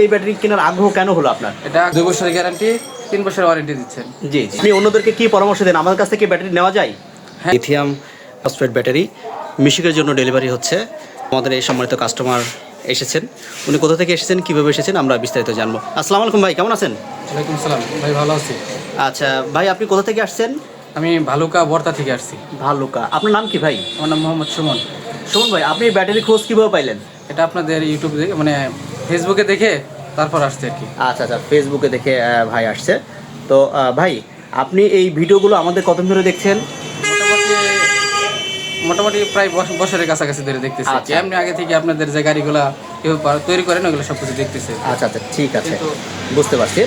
এই ব্যাটারি কেনার আগ্রহ কেন হলো আপনার? এটা দুই বছরের গ্যারান্টি তিন বছরের ওয়ারেন্টি দিচ্ছেন। জি আপনি অন্যদেরকে কি পরামর্শ দেন? আমার কাছ থেকে ব্যাটারি নেওয়া যায়? হ্যাঁ। লিথিয়াম ফসফেট ব্যাটারি মিশিকের জন্য ডেলিভারি হচ্ছে। আমাদের এই সম্মানিত কাস্টমার এসেছেন। উনি কোথা থেকে এসেছেন কীভাবে এসেছেন আমরা বিস্তারিত জানব। আসসালামু আলাইকুম ভাই কেমন আছেন? ওয়ালাইকুম সালাম। ভাই ভালো আছি। আচ্ছা ভাই আপনি কোথা থেকে আসছেন? আমি ভালুকা বর্তা থেকে আসছি। ভালুকা। আপনার নাম কি ভাই? আমার নাম মোহাম্মদ সুমন। শুনুন ভাই আপনি ব্যাটারি খোঁজ কীভাবে পাইলেন? এটা আপনাদের ইউটিউব মানে ফেসবুকে দেখে তারপর আসছে আর কি। আচ্ছা আচ্ছা ফেসবুকে দেখে ভাই আসছে। তো ভাই আপনি এই ভিডিওগুলো আমাদের কতদিন ধরে দেখছেন? মোটামুটি প্রায় বছ- বছরের কাছাকাছি ধরে দেখতেছি। আচ্ছা। এমনি আগে থেকে আপনাদের যে গাড়িগুলা কেউ তৈরি করেন ওগুলো সব কিছু দেখতেছে। আচ্ছা আচ্ছা ঠিক আছে। বুঝতে পারছি।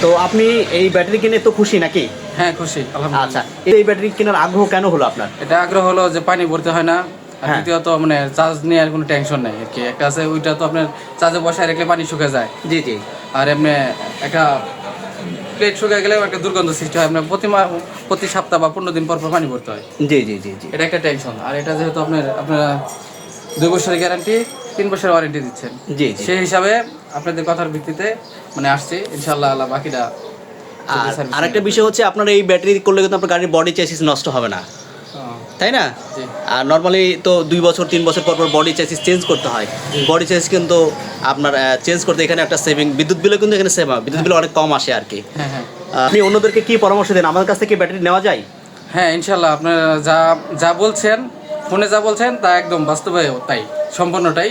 তো আপনি এই ব্যাটারি কিনে তো খুশি নাকি? হ্যাঁ খুশি আচ্ছা এই ব্যাটারি কেনার আগ্রহ কেন হলো আপনার? এটা আগ্রহ হলো যে পানি ভরতে হয় না। আর হ্যাঁ। দ্বিতীয়ত মানে চার্জ নেওয়ার কোনো টেনশন নেই আর কি। একটা আছে ওইটা তো আপনার চার্জে বসায় রাখলে পানি শুকে যায়। জি জি। আর এমনি একটা প্লেট শুকিয়ে গেলেও একটা দুর্গন্ধ সৃষ্টি হয়। আপনার প্রতি প্রতি সপ্তাহ বা পনেরো দিন পর পর পানি ভরতে হয়। জি জি জি জি। এটা একটা টেনশন আর এটা যেহেতু আপনার আপনারা দুই বছরের গ্যারান্টি তিন বছরের ওয়ারেন্টি দিচ্ছেন। জি সেই হিসাবে আপনাদের কথার ভিত্তিতে মানে আসছে। ইনশাল্লাহ আল্লাহ বাকিটা আর আরেকটা বিষয় হচ্ছে আপনার এই ব্যাটারি করলে কিন্তু আপনার গাড়ির বডি চেসিস নষ্ট হবে না। তাই না? আর নর্মালি তো দুই বছর তিন বছর পর পর বডি চেসিস চেঞ্জ করতে হয়। বডি চেসিস কিন্তু আপনার চেঞ্জ করতে এখানে একটা সেভিং বিদ্যুৎ বিলও কিন্তু এখানে সেভ হয়। বিদ্যুৎ বিল অনেক কম আসে আর কি হ্যাঁ। হ্যাঁ আপনি অন্যদেরকে কি পরামর্শ দেন? আমার কাছ থেকে ব্যাটারি নেওয়া যায়? হ্যাঁ ইনশাল্লাহ আপনারা যা যা বলছেন ফোনে যা বলছেন তা একদম বাস্তবে তাই সম্পূর্ণটাই।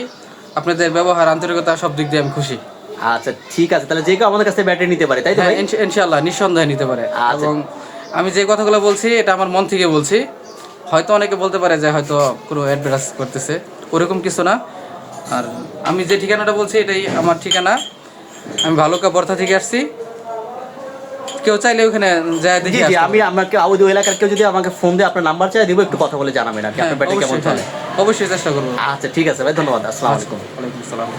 আপনাদের ব্যবহার আন্তরিকতা সব দিক দিয়ে আমি খুশি। আচ্ছা ঠিক আছে। তাহলে যে কেউ আমাদের কাছে ব্যাটারি নিতে পারে তাই তো হ্যাঁ ইনশাল্লাহ নিঃসন্দেহে নিতে পারে। আচ্ছা। এবং আমি যে কথাগুলো বলছি এটা আমার মন থেকে বলছি। হয়তো অনেকে বলতে পারে যে হয়তো কোনো অ্যাডভার্টাইজ করতেছে ওরকম কিছু না। আর আমি যে ঠিকানাটা বলছি এটাই আমার ঠিকানা। আমি ভালুকা বর্থা থেকে আসছি। কেউ চাইলে ওখানে যায় দেখি জি আমি আমাকে আউদ এলাকার কেউ যদি আমাকে ফোন দিয়ে আপনার নাম্বার চাই দিব একটু কথা বলে জানাবেন আর কি। আপনার ব্যাটারি কেমন চলে? অবশ্যই চেষ্টা করব। আচ্ছা ঠিক আছে ভাই ধন্যবাদ আসসালামু আলাইকুম। ওয়ালাইকুম আসসালাম।